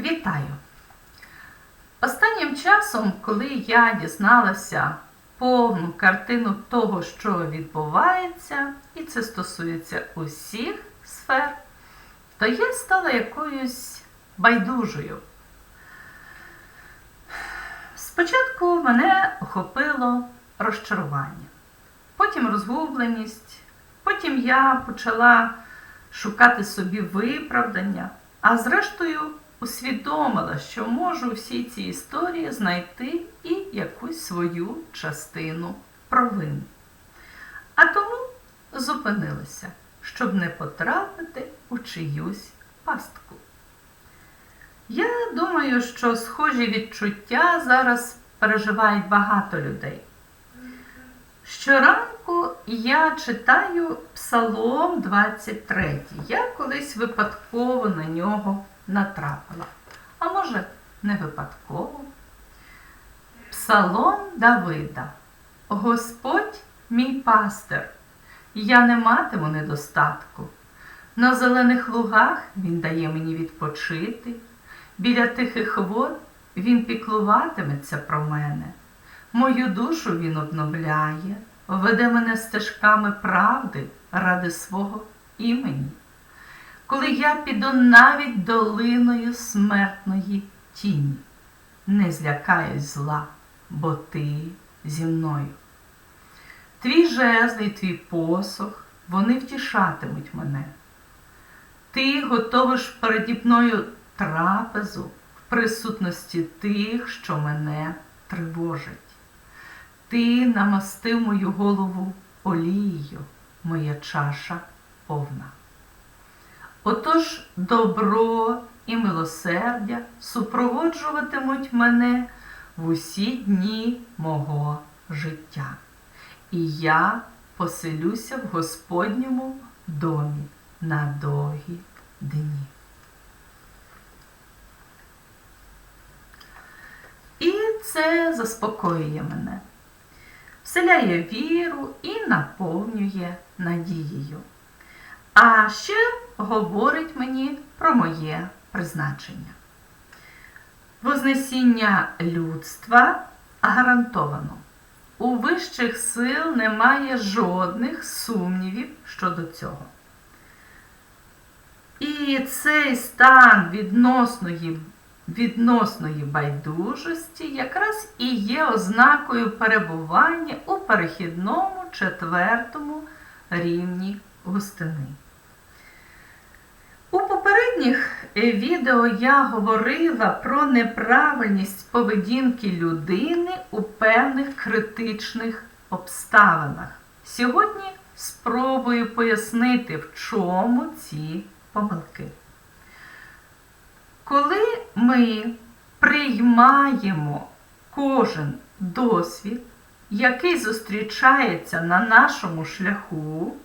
Вітаю! Останнім часом, коли я дізналася повну картину того, що відбувається, і це стосується усіх сфер, то я стала якоюсь байдужою. Спочатку мене охопило розчарування, потім розгубленість, потім я почала шукати собі виправдання, а зрештою усвідомила, що можу у всій цій історії знайти і якусь свою частину провини. А тому зупинилася, щоб не потрапити у чиюсь пастку. Я думаю, що схожі відчуття зараз переживають багато людей. Щоранку я читаю Псалом 23. Я колись випадково на нього натрапила. А може, не випадково. Псалом Давида. Господь мій пастир, я не матиму недостатку. На зелених лугах він дає мені відпочити, біля тихих вод він піклуватиметься про мене. Мою душу він обновляє, веде мене стежками правди ради свого імені. Коли я піду навіть долиною смертної тіні, не злякаюсь зла, бо ти зі мною. Твій жезл і твій посох, вони втішатимуть мене. Ти готовиш переді мною трапезу в присутності тих, що мене тривожить. Ти намастив мою голову олією, моя чаша повна. Отож добро і милосердя супроводжуватимуть мене в усі дні мого життя, і я поселюся в Господньому домі на довгі дні. І це заспокоює мене, вселяє віру і наповнює надією. А ще говорить мені про моє призначення. Вознесіння людства гарантовано. У вищих сил немає жодних сумнівів щодо цього. І цей стан відносної, відносної байдужості якраз і є ознакою перебування у перехідному четвертому рівні густини. Попередніх відео я говорила про неправильність поведінки людини у певних критичних обставинах. Сьогодні спробую пояснити, в чому ці помилки. Коли ми приймаємо кожен досвід, який зустрічається на нашому шляху,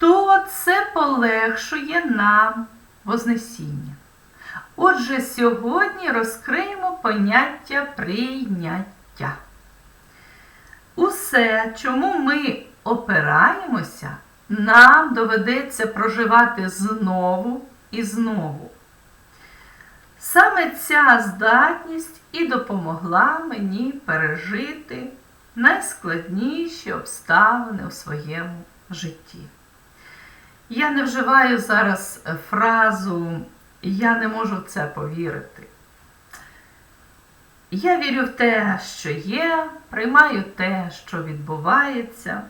то це полегшує нам Вознесіння. Отже, сьогодні розкриємо поняття прийняття. Усе, чому ми опираємося, нам доведеться проживати знову і знову. Саме ця здатність і допомогла мені пережити найскладніші обставини у своєму житті. Я не вживаю зараз фразу Я не можу в це повірити. Я вірю в те, що є, приймаю те, що відбувається.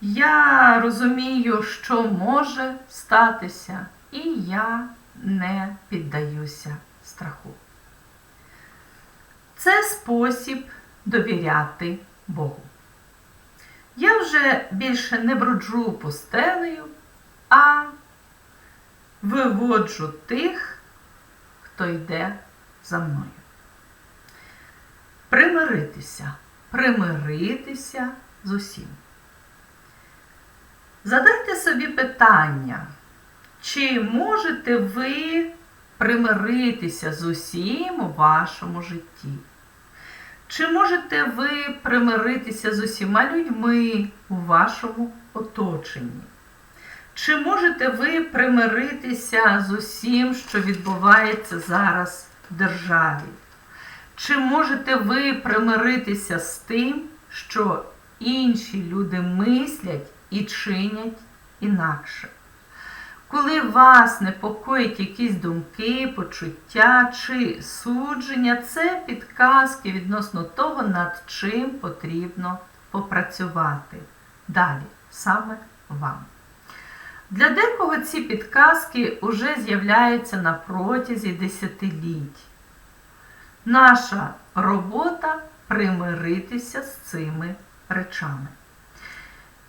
Я розумію, що може статися, і я не піддаюся страху. Це спосіб довіряти Богу. Я вже більше не броджу пустелею, а виводжу тих, хто йде за мною. Примиритися, примиритися з усім. Задайте собі питання, чи можете ви примиритися з усім у вашому житті? Чи можете ви примиритися з усіма людьми у вашому оточенні? Чи можете ви примиритися з усім, що відбувається зараз в державі? Чи можете ви примиритися з тим, що інші люди мислять і чинять інакше? Коли вас непокоїть якісь думки, почуття чи судження, це підказки відносно того, над чим потрібно попрацювати. Далі, саме вам. Для декого ці підказки вже з'являються на протязі десятиліть. Наша робота примиритися з цими речами.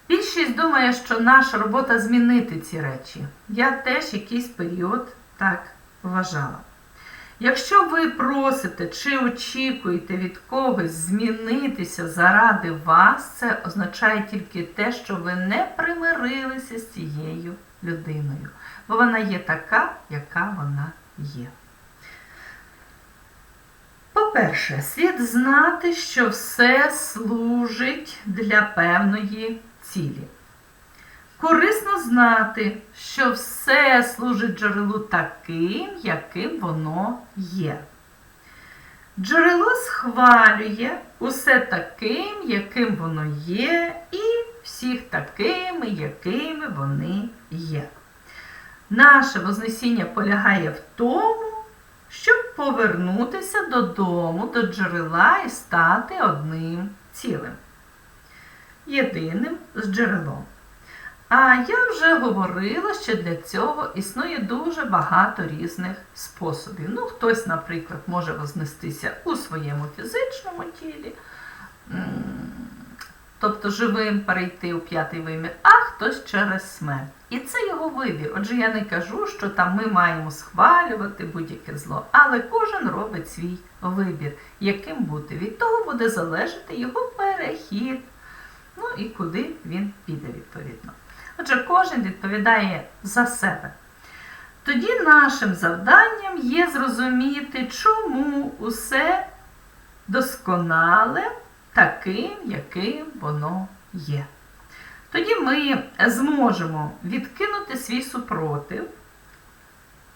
Більшість думає, що наша робота змінити ці речі. Я теж якийсь період так вважала. Якщо ви просите чи очікуєте від когось змінитися заради вас, це означає тільки те, що ви не примирилися з цією людиною, бо вона є така, яка вона є. По-перше, слід знати, що все служить для певної цілі. Корисно знати, що все служить джерелу таким, яким воно є. Джерело схвалює усе таким, яким воно є, і всіх такими, якими вони є. Наше Вознесіння полягає в тому, щоб повернутися додому, до джерела і стати одним цілим, єдиним з джерелом. А я вже говорила, що для цього існує дуже багато різних способів. Ну, хтось, наприклад, може вознестися у своєму фізичному тілі, тобто живим перейти у п'ятий вимір, а хтось через смерть. І це його вибір. Отже, я не кажу, що там ми маємо схвалювати будь-яке зло, але кожен робить свій вибір, яким бути. Від того буде залежати його перехід. Ну і куди він піде відповідно. Отже, кожен відповідає за себе. Тоді нашим завданням є зрозуміти, чому усе досконале таким, яким воно є. Тоді ми зможемо відкинути свій супротив,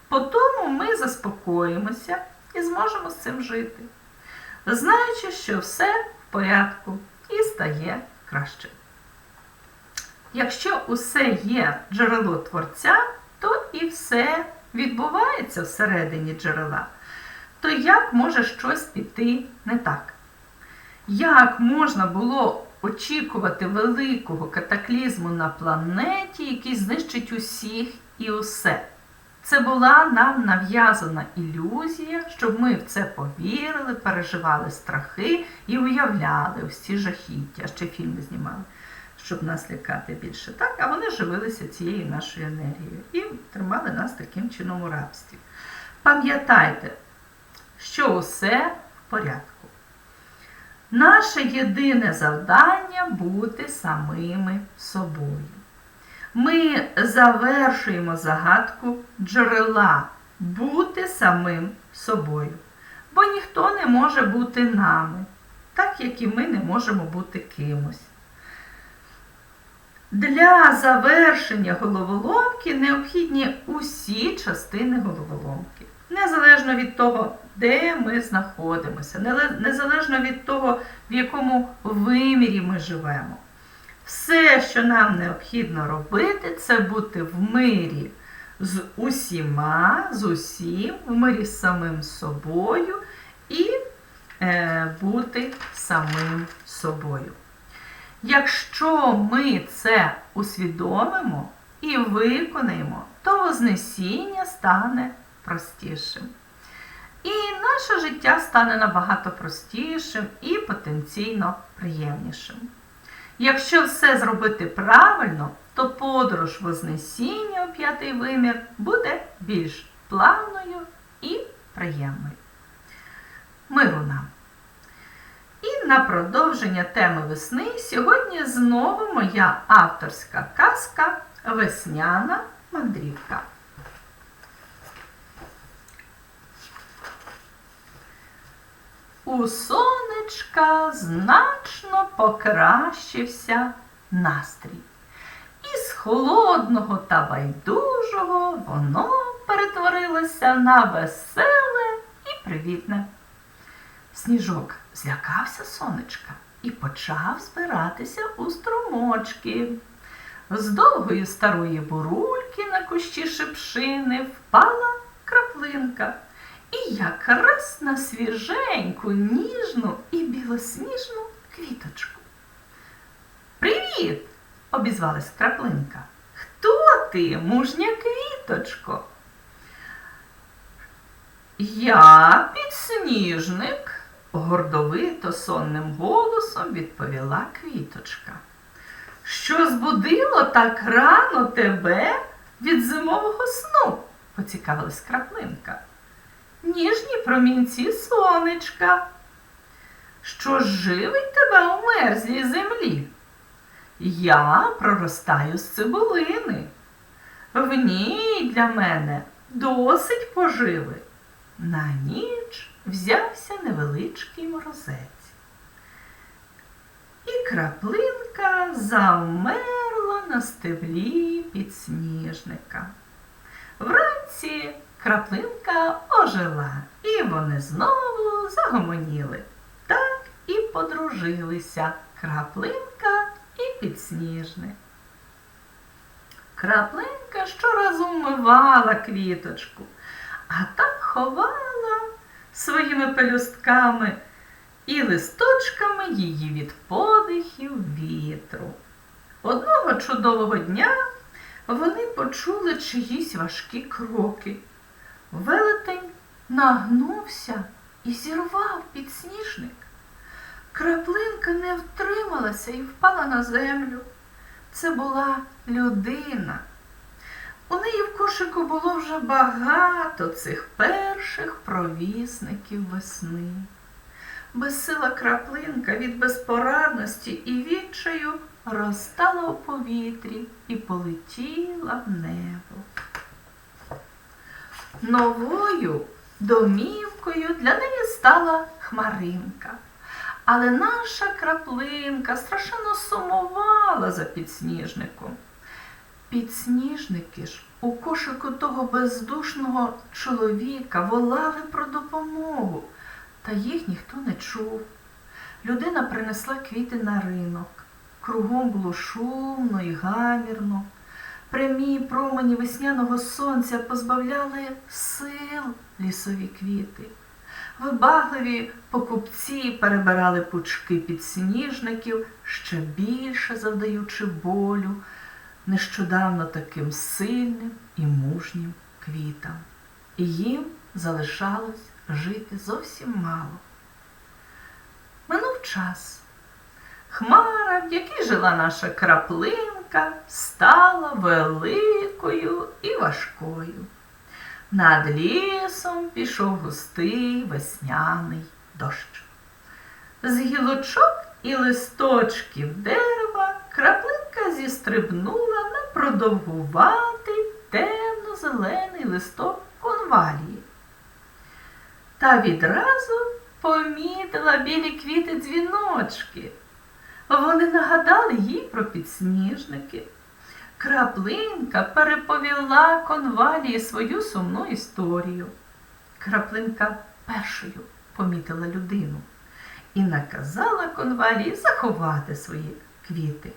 по тому ми заспокоїмося і зможемо з цим жити, знаючи, що все в порядку і стає краще. Якщо усе є джерело Творця, то і все відбувається всередині джерела. То як може щось піти не так? Як можна було очікувати великого катаклізму на планеті, який знищить усіх і усе? Це була нам нав'язана ілюзія, щоб ми в це повірили, переживали страхи і уявляли всі жахіття, ще фільми знімали щоб нас лякати більше. Так, А вони живилися цією нашою енергією і тримали нас таким чином у рабстві. Пам'ятайте, що усе в порядку. Наше єдине завдання бути самими собою. Ми завершуємо загадку джерела бути самим собою. Бо ніхто не може бути нами, так як і ми не можемо бути кимось. Для завершення головоломки необхідні усі частини головоломки. Незалежно від того, де ми знаходимося, незалежно від того, в якому вимірі ми живемо. Все, що нам необхідно робити, це бути в мирі з усіма, з усім, в мирі з самим собою і е, бути самим собою. Якщо ми це усвідомимо і виконаємо, то Вознесіння стане простішим. І наше життя стане набагато простішим і потенційно приємнішим. Якщо все зробити правильно, то подорож Вознесіння у п'ятий вимір буде більш плавною і приємною. Миру нам! І на продовження теми весни сьогодні знову моя авторська казка Весняна мандрівка. У сонечка значно покращився настрій. із холодного та байдужого воно перетворилося на веселе і привітне. Сніжок злякався сонечка і почав збиратися у струмочки. З довгої старої бурульки на кущі шипшини впала краплинка і якраз на свіженьку, ніжну і білосніжну квіточку. Привіт! обізвалась краплинка. Хто ти, мужня квіточко? Я підсніжник, гордовито сонним голосом відповіла квіточка. Що збудило так рано тебе від зимового сну? поцікавилась краплинка. Ніжні промінці сонечка. Що живить тебе у мерзлій землі? Я проростаю з цибулини. В ній для мене досить поживи. На ніч взявся невеличкий морозець. І краплинка замерла на стеблі підсніжника. Вранці краплинка ожила, і вони знову загомоніли. І подружилися краплинка і підсніжник. Краплинка щоразу вмивала квіточку, а так ховала своїми пелюстками і листочками її від подихів вітру. Одного чудового дня вони почули чиїсь важкі кроки. Велетень нагнувся і зірвав підсніжник. Краплинка не втрималася і впала на землю. Це була людина. У неї в кошику було вже багато цих перших провісників весни. Безсила краплинка від безпорадності і відчаю розтала у повітрі і полетіла в небо. Новою домівкою для неї стала хмаринка. Але наша краплинка страшенно сумувала за підсніжником. Підсніжники ж у кошику того бездушного чоловіка волали про допомогу, та їх ніхто не чув. Людина принесла квіти на ринок. Кругом було шумно і гамірно. Прямі промені весняного сонця позбавляли сил лісові квіти. Вибагливі покупці перебирали пучки підсніжників, ще більше завдаючи болю, нещодавно таким сильним і мужнім квітам. І їм залишалось жити зовсім мало. Минув час. Хмара, в якій жила наша краплинка, стала великою і важкою. Над лісом пішов густий весняний дощ. З гілочок і листочків дерева краплинка зістрибнула на продовгуватий темно-зелений листок конвалії. Та відразу помітила білі квіти дзвіночки. Вони нагадали їй про підсніжники. Краплинка переповіла конвалії свою сумну історію. Краплинка першою помітила людину і наказала конвалії заховати свої квіти.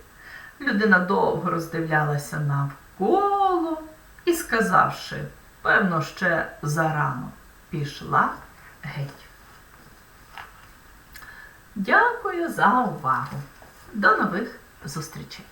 Людина довго роздивлялася навколо і, сказавши, певно, ще зарано, пішла геть. Дякую за увагу. До нових зустрічей!